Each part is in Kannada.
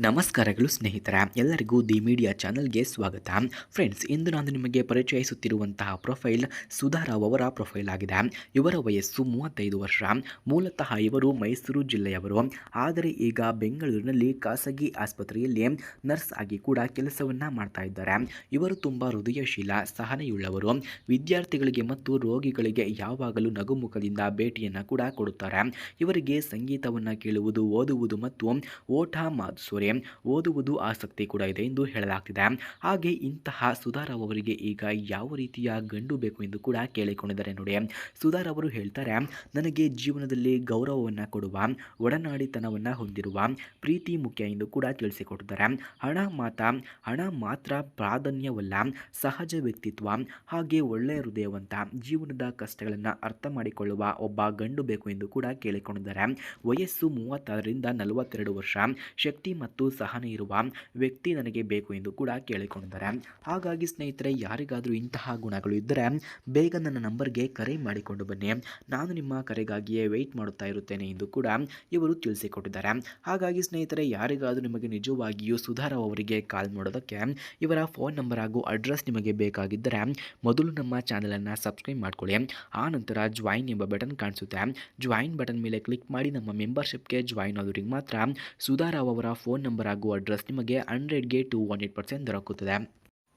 ನಮಸ್ಕಾರಗಳು ಸ್ನೇಹಿತರ, ಎಲ್ಲರಿಗೂ ದಿ ಮೀಡಿಯಾ ಚಾನಲ್ಗೆ ಸ್ವಾಗತ. ಫ್ರೆಂಡ್ಸ್, ಇಂದು ನಾನು ನಿಮಗೆ ಪರಿಚಯಿಸುತ್ತಿರುವಂತಹ ಪ್ರೊಫೈಲ್ ಸುಧಾರಾವ್ ಅವರ ಪ್ರೊಫೈಲ್ ಆಗಿದೆ. ಇವರ ವಯಸ್ಸು ಮೂವತ್ತೈದು ವರ್ಷ. ಮೂಲತಃ ಇವರು ಮೈಸೂರು ಜಿಲ್ಲೆಯವರು. ಆದರೆ ಈಗ ಬೆಂಗಳೂರಿನಲ್ಲಿ ಖಾಸಗಿ ಆಸ್ಪತ್ರೆಯಲ್ಲಿ ನರ್ಸ್ ಆಗಿ ಕೂಡ ಕೆಲಸವನ್ನ ಮಾಡ್ತಾ ಇದ್ದಾರೆ. ಇವರು ತುಂಬ ಹೃದಯಶೀಲ, ಸಹನೆಯುಳ್ಳವರು. ವಿದ್ಯಾರ್ಥಿಗಳಿಗೆ ಮತ್ತು ರೋಗಿಗಳಿಗೆ ಯಾವಾಗಲೂ ನಗುಮುಖದಿಂದ ಭೇಟಿಯನ್ನು ಕೂಡ ಕೊಡುತ್ತಾರೆ. ಇವರಿಗೆ ಸಂಗೀತವನ್ನು ಕೇಳುವುದು, ಓದುವುದು ಮತ್ತು ಓಟ ಮಾದುಸೋರೆ ಓದುವುದು ಆಸಕ್ತಿ ಕೂಡ ಇದೆ ಎಂದು ಹೇಳಲಾಗ್ತಿದೆ. ಹಾಗೆ ಇಂತಹ ಸುಧಾರಾವ್ ಅವರಿಗೆ ಈಗ ಯಾವ ರೀತಿಯ ಗಂಡು ಬೇಕು ಎಂದು ಕೂಡ ಕೇಳಿಕೊಂಡಿದ್ದಾರೆ ನೋಡಿ. ಸುಧಾರ್ ಅವರು ಹೇಳ್ತಾರೆ, ನನಗೆ ಜೀವನದಲ್ಲಿ ಗೌರವವನ್ನು ಕೊಡುವ, ಒಡನಾಡಿತನವನ್ನು ಹೊಂದಿರುವ ಪ್ರೀತಿ ಮುಖ್ಯ ಎಂದು ಕೂಡ ತಿಳಿಸಿಕೊಟ್ಟಿದ್ದಾರೆ. ಹಣ ಮಾತ, ಹಣ ಮಾತ್ರ ಪ್ರಾಧಾನ್ಯವಲ್ಲ, ಸಹಜ ವ್ಯಕ್ತಿತ್ವ, ಹಾಗೆ ಒಳ್ಳೆಯ ಹೃದಯವಂತ, ಜೀವನದ ಕಷ್ಟಗಳನ್ನು ಅರ್ಥ ಮಾಡಿಕೊಳ್ಳುವ ಒಬ್ಬ ಗಂಡು ಬೇಕು ಎಂದು ಕೂಡ ಕೇಳಿಕೊಂಡಿದ್ದಾರೆ. ವಯಸ್ಸು ಮೂವತ್ತಾರರಿಂದ ನಲವತ್ತೆರಡು ವರ್ಷ, ಶಕ್ತಿ ಮತ್ತು ಸಹನೆ ಇರುವ ವ್ಯಕ್ತಿ ನನಗೆ ಬೇಕು ಎಂದು ಕೂಡ ಕೇಳಿಕೊಂಡಿದ್ದಾರೆ. ಹಾಗಾಗಿ ಸ್ನೇಹಿತರೆ, ಯಾರಿಗಾದರೂ ಇಂತಹ ಗುಣಗಳು ಇದ್ದರೆ ಬೇಗ ನನ್ನ ನಂಬರ್ಗೆ ಕರೆ ಮಾಡಿಕೊಂಡು ಬನ್ನಿ. ನಾನು ನಿಮ್ಮ ಕರೆಗಾಗಿಯೇ ವೆಯ್ಟ್ ಮಾಡುತ್ತಾ ಇರುತ್ತೇನೆ ಎಂದು ಕೂಡ ಇವರು ತಿಳಿಸಿಕೊಟ್ಟಿದ್ದಾರೆ. ಹಾಗಾಗಿ ಸ್ನೇಹಿತರೆ, ಯಾರಿಗಾದರೂ ನಿಮಗೆ ನಿಜವಾಗಿಯೂ ಸುಧಾರಾವ್ ಅವರಿಗೆ ಕಾಲ್ ಮಾಡೋದಕ್ಕೆ ಇವರ ಫೋನ್ ನಂಬರ್ ಹಾಗೂ ಅಡ್ರೆಸ್ ನಿಮಗೆ ಬೇಕಾಗಿದ್ದರೆ ಮೊದಲು ನಮ್ಮ ಚಾನಲನ್ನು ಸಬ್ಸ್ಕ್ರೈಬ್ ಮಾಡಿಕೊಳ್ಳಿ. ಆ ನಂತರ ಜಾಯಿನ್ ಎಂಬ ಬಟನ್ ಕಾಣಿಸುತ್ತೆ. ಜಾಯಿನ್ ಬಟನ್ ಮೇಲೆ ಕ್ಲಿಕ್ ಮಾಡಿ ನಮ್ಮ ಮೆಂಬರ್ಶಿಪ್ಗೆ ಜಾಯಿನ್ ಆದವರಿಗೆ ಮಾತ್ರ ಸುಧಾರಾವ್ ಅವರ ಫೋನ್ ನಂಬರ್ ಹಾಗೂ ಅಡ್ರೆಸ್ ನಿಮಗೆ ಹಂಡ್ರೆಡ್ಗೆ ಟು ಒನ್ ಏಟ್ ಪರ್ಸೆಂಟ್ ದೊರಕುತ್ತದೆ.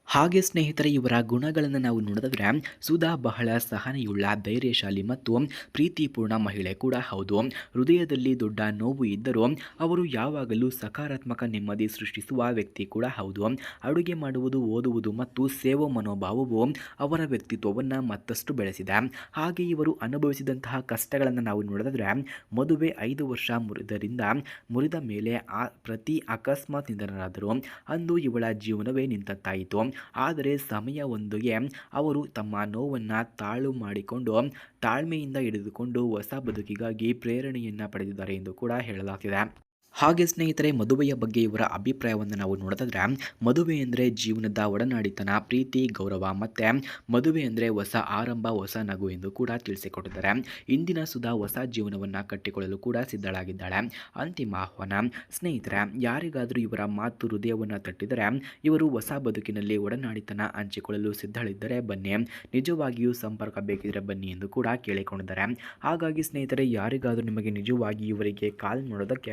ಹಾಗೆ ಸ್ನೇಹಿತರೆ, ಇವರ ಗುಣಗಳನ್ನು ನಾವು ನೋಡಿದ್ರೆ ಸುಧಾ ಬಹಳ ಸಹನೆಯುಳ್ಳ, ಧೈರ್ಯಶಾಲಿ ಮತ್ತು ಪ್ರೀತಿಪೂರ್ಣ ಮಹಿಳೆ ಕೂಡ ಹೌದು. ಹೃದಯದಲ್ಲಿ ದೊಡ್ಡ ನೋವು ಇದ್ದರೂ ಅವರು ಯಾವಾಗಲೂ ಸಕಾರಾತ್ಮಕ ನೆಮ್ಮದಿ ಸೃಷ್ಟಿಸುವ ವ್ಯಕ್ತಿ ಕೂಡ ಹೌದು. ಅಡುಗೆ ಮಾಡುವುದು, ಓದುವುದು ಮತ್ತು ಸೇವಾ ಮನೋಭಾವವು ಅವರ ವ್ಯಕ್ತಿತ್ವವನ್ನು ಮತ್ತಷ್ಟು ಬೆಳೆಸಿದೆ. ಹಾಗೆ ಇವರು ಅನುಭವಿಸಿದಂತಹ ಕಷ್ಟಗಳನ್ನು ನಾವು ನೋಡಿದ್ರೆ ಮದುವೆ ಐದು ವರ್ಷ ಮುರಿದರಿಂದ ಮುರಿದ ಮೇಲೆ ಆ ಪ್ರತಿ ಅಕಸ್ಮಾತ್ ನಿಧನರಾದರು. ಅಂದು ಇವಳ ಜೀವನವೇ ನಿಂತಂತಾಯಿತು. ಆದರೆ ಸಮಯ ಒಂದಿಗೆ ಅವರು ತಮ್ಮ ನೋವನ್ನು ತಾಳು ಮಾಡಿಕೊಂಡು, ತಾಳ್ಮೆಯಿಂದ ಹಿಡಿದುಕೊಂಡು ಹೊಸ ಬದುಕಿಗಾಗಿ ಪ್ರೇರಣೆಯನ್ನು ಪಡೆದಿದ್ದಾರೆ ಎಂದು ಕೂಡ ಹೇಳಲಾಗ್ತಿದೆ. ಹಾಗೆ ಸ್ನೇಹಿತರೆ, ಮದುವೆಯ ಬಗ್ಗೆ ಇವರ ಅಭಿಪ್ರಾಯವನ್ನು ನಾವು ನೋಡಿದ್ರೆ ಮದುವೆ ಅಂದರೆ ಜೀವನದ ಒಡನಾಡಿತನ, ಪ್ರೀತಿ, ಗೌರವ ಮತ್ತು ಮದುವೆ ಅಂದರೆ ಹೊಸ ಆರಂಭ, ಹೊಸ ನಗು ಎಂದು ಕೂಡ ತಿಳಿಸಿಕೊಟ್ಟಿದ್ದಾರೆ. ಇಂದಿನ ಸುಧಾ ಹೊಸ ಜೀವನವನ್ನು ಕಟ್ಟಿಕೊಳ್ಳಲು ಕೂಡ ಸಿದ್ಧಳಾಗಿದ್ದಾಳೆ. ಅಂತಿಮ ಆಹ್ವಾನ, ಸ್ನೇಹಿತರೆ, ಯಾರಿಗಾದರೂ ಇವರ ಮಾತು ಹೃದಯವನ್ನು ತಟ್ಟಿದರೆ, ಇವರು ಹೊಸ ಬದುಕಿನಲ್ಲಿ ಒಡನಾಡಿತನ ಹಂಚಿಕೊಳ್ಳಲು ಸಿದ್ಧಳಿದ್ದರೆ ಬನ್ನಿ. ನಿಜವಾಗಿಯೂ ಸಂಪರ್ಕ ಬೇಕಿದ್ರೆ ಬನ್ನಿ ಎಂದು ಕೂಡ ಕೇಳಿಕೊಂಡಿದ್ದಾರೆ. ಹಾಗಾಗಿ ಸ್ನೇಹಿತರೆ, ಯಾರಿಗಾದರೂ ನಿಮಗೆ ನಿಜವಾಗಿ ಇವರಿಗೆ ಕಾಲ್ ಮಾಡೋದಕ್ಕೆ